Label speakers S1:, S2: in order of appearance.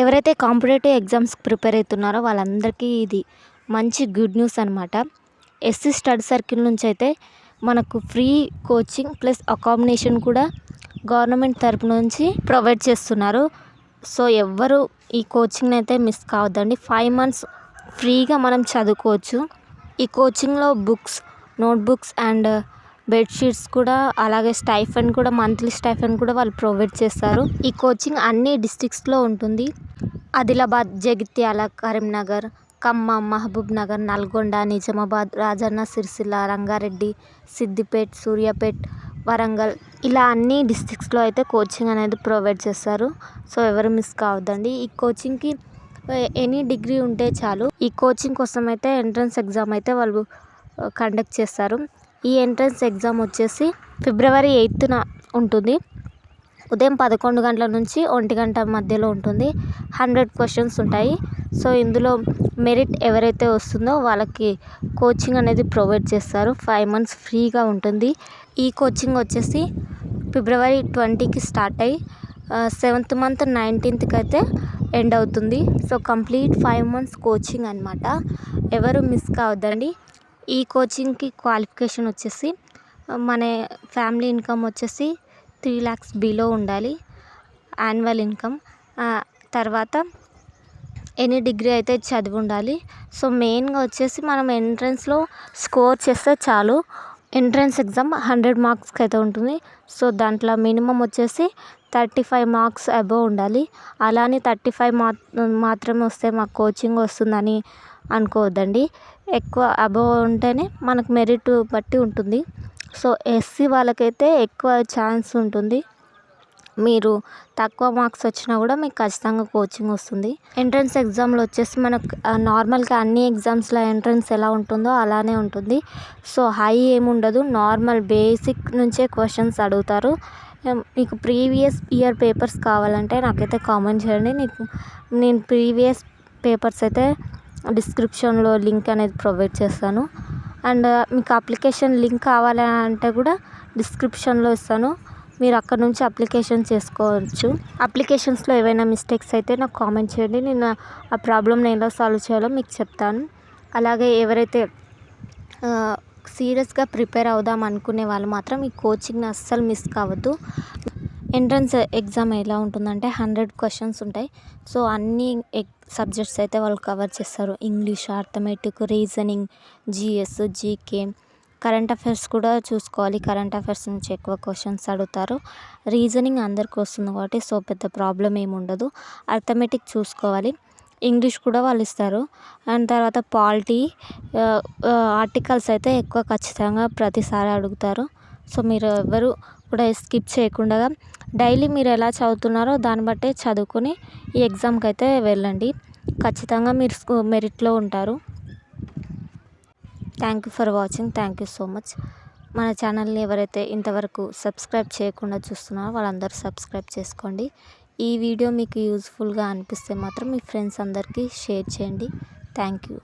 S1: ఎవరైతే కాంపిటేటివ్ ఎగ్జామ్స్కి ప్రిపేర్ అవుతున్నారో వాళ్ళందరికీ ఇది మంచి గుడ్ న్యూస్ అనమాట ఎస్సీ స్టడీ సర్కిల్ నుంచి అయితే మనకు ఫ్రీ కోచింగ్ ప్లస్ అకామిడేషన్ కూడా గవర్నమెంట్ తరపు నుంచి ప్రొవైడ్ చేస్తున్నారు. సో ఎవ్వరు ఈ కోచింగ్ని అయితే మిస్ కావద్దండి. ఫైవ్ మంత్స్ ఫ్రీగా మనం చదువుకోవచ్చు. ఈ కోచింగ్లో బుక్స్ నోట్బుక్స్ అండ్ బెడ్షీట్స్ కూడా అలాగే స్టైఫండ్ కూడా మంత్లీ స్టైఫండ్ కూడా వాళ్ళు ప్రొవైడ్ చేస్తారు. ఈ కోచింగ్ అన్ని డిస్ట్రిక్ట్స్లో ఉంటుంది. ఆదిలాబాద్ జగిత్యాల కరీంనగర్ ఖమ్మం మహబూబ్ నగర్ నల్గొండ నిజామాబాద్ రాజన్న సిరిసిల్ల రంగారెడ్డి సిద్దిపేట్ సూర్యాపేట్ వరంగల్ ఇలా అన్ని డిస్ట్రిక్ట్స్లో అయితే కోచింగ్ అనేది ప్రొవైడ్ చేస్తారు. సో ఎవరు మిస్ కావద్దండి. ఈ కోచింగ్కి ఎనీ డిగ్రీ ఉంటే చాలు. ఈ కోచింగ్ కోసం అయితే ఎంట్రన్స్ ఎగ్జామ్ అయితే వాళ్ళు కండక్ట్ చేస్తారు. ఈ ఎంట్రన్స్ ఎగ్జామ్ వచ్చేసి ఫిబ్రవరి ఎయిత్న ఉంటుంది. ఉదయం పదకొండు గంటల నుంచి ఒంటి గంట మధ్యలో ఉంటుంది. హండ్రెడ్ క్వశ్చన్స్ ఉంటాయి. సో ఇందులో మెరిట్ ఎవరైతే వస్తుందో వాళ్ళకి కోచింగ్ అనేది ప్రొవైడ్ చేస్తారు. ఫైవ్ మంత్స్ ఫ్రీగా ఉంటుంది. ఈ కోచింగ్ వచ్చేసి ఫిబ్రవరి ట్వంటీకి స్టార్ట్ అయ్యి సెవెంత్ మంత్ నైన్టీన్త్కి అయితే ఎండ్ అవుతుంది. So complete five months coaching అనమాట ఎవరు మిస్ కావద్దండి. ఈ కోచింగ్కి క్వాలిఫికేషన్ వచ్చేసి మన ఫ్యామిలీ ఇన్కమ్ వచ్చేసి త్రీ ల్యాక్స్ బిలో ఉండాలి యాన్యువల్ ఇన్కమ్. తర్వాత ఎనీ డిగ్రీ అయితే చదివి ఉండాలి సో మెయిన్గా వచ్చేసి మనం ఎంట్రన్స్లో స్కోర్ చేస్తే చాలు. ఎంట్రన్స్ ఎగ్జామ్ హండ్రెడ్ మార్క్స్కి అయితే ఉంటుంది. సో దాంట్లో మినిమం వచ్చేసి థర్టీ ఫైవ్ మార్క్స్ అబోవ్ ఉండాలి. అలానే థర్టీ ఫైవ్ మా మాత్రమే వస్తే మాకు కోచింగ్ వస్తుందని అనుకోవద్దండి. ఎక్కువ అబోవ్ ఉంటేనే మనకు మెరిట్ బట్టి ఉంటుంది. సో ఎస్సీ వాళ్ళకైతే ఎక్కువ ఛాన్స్ ఉంటుంది. మీరు తక్కువ మార్క్స్ వచ్చినా కూడా మీకు ఖచ్చితంగా కోచింగ్ వస్తుంది. ఎంట్రన్స్ ఎగ్జామ్లో వచ్చేసి మనకు నార్మల్గా అన్ని ఎగ్జామ్స్లో ఎంట్రన్స్ ఎలా ఉంటుందో అలానే ఉంటుంది. సో హై ఏమి ఉండదు. నార్మల్ బేసిక్ నుంచే క్వశ్చన్స్ అడుగుతారు. మీకు ప్రీవియస్ ఇయర్ పేపర్స్ కావాలంటే నాకైతే కామెంట్ చేయండి. నీకు నేను ప్రీవియస్ పేపర్స్ అయితే డిస్క్రిప్షన్లో లింక్ అనేది ప్రొవైడ్ చేస్తాను. అండ్ మీకు అప్లికేషన్ లింక్ కావాలంటే కూడా డిస్క్రిప్షన్లో ఇస్తాను. మీరు అక్కడ నుంచి అప్లికేషన్ చేసుకోవచ్చు. అప్లికేషన్స్లో ఏవైనా మిస్టేక్స్ అయితే నాకు కామెంట్ చేయండి. నేను ఆ ప్రాబ్లమ్ని ఎలా సాల్వ్ చేయాలో మీకు చెప్తాను. అలాగే ఎవరైతే సీరియస్గా ప్రిపేర్ అవుదాం అనుకునే వాళ్ళు మాత్రం ఈ కోచింగ్ని అస్సలు మిస్ కావద్దు. ఎంట్రన్స్ ఎగ్జామ్ ఎలా ఉంటుందంటే హండ్రెడ్ క్వశ్చన్స్ ఉంటాయి. సో అన్ని సబ్జెక్ట్స్ అయితే వాళ్ళు కవర్ చేస్తారు. English arithmetic reasoning GS GK. Current affairs కూడా చూసుకోవాలి. కరెంట్ అఫైర్స్ నుంచి ఎక్కువ క్వశ్చన్స్ అడుగుతారు. రీజనింగ్ అందరికి వస్తుంది కాబట్టి సో పెద్ద ప్రాబ్లం ఏమి ఉండదు. అర్థమెటిక్ చూసుకోవాలి. ఇంగ్లీష్ కూడా వాళ్ళు ఇస్తారు. అండ్ తర్వాత పాలిటీ ఆర్టికల్స్ అయితే ఎక్కువ ఖచ్చితంగా ప్రతిసారి అడుగుతారు. సో మీరు ఎవరు కూడా స్కిప్ చేయకుండా డైలీ మీరు ఎలా చదువుతున్నారో దాన్ని బట్టే చదువుకొని ఈ ఎగ్జామ్కి అయితే వెళ్ళండి. ఖచ్చితంగా మీరు మెరిట్లో ఉంటారు. Thank you for watching thank you so much మన ఛానల్ని ఎవరైతే ఇంతవరకు సబ్స్క్రైబ్ చేయకుండా చూస్తున్నారో వాళ్ళందరూ సబ్స్క్రైబ్ చేసుకోండి. ఈ వీడియో మీకు యూజ్ఫుల్గా అనిపిస్తే మాత్రం మీ ఫ్రెండ్స్ అందరికీ షేర్ చేయండి. Thank you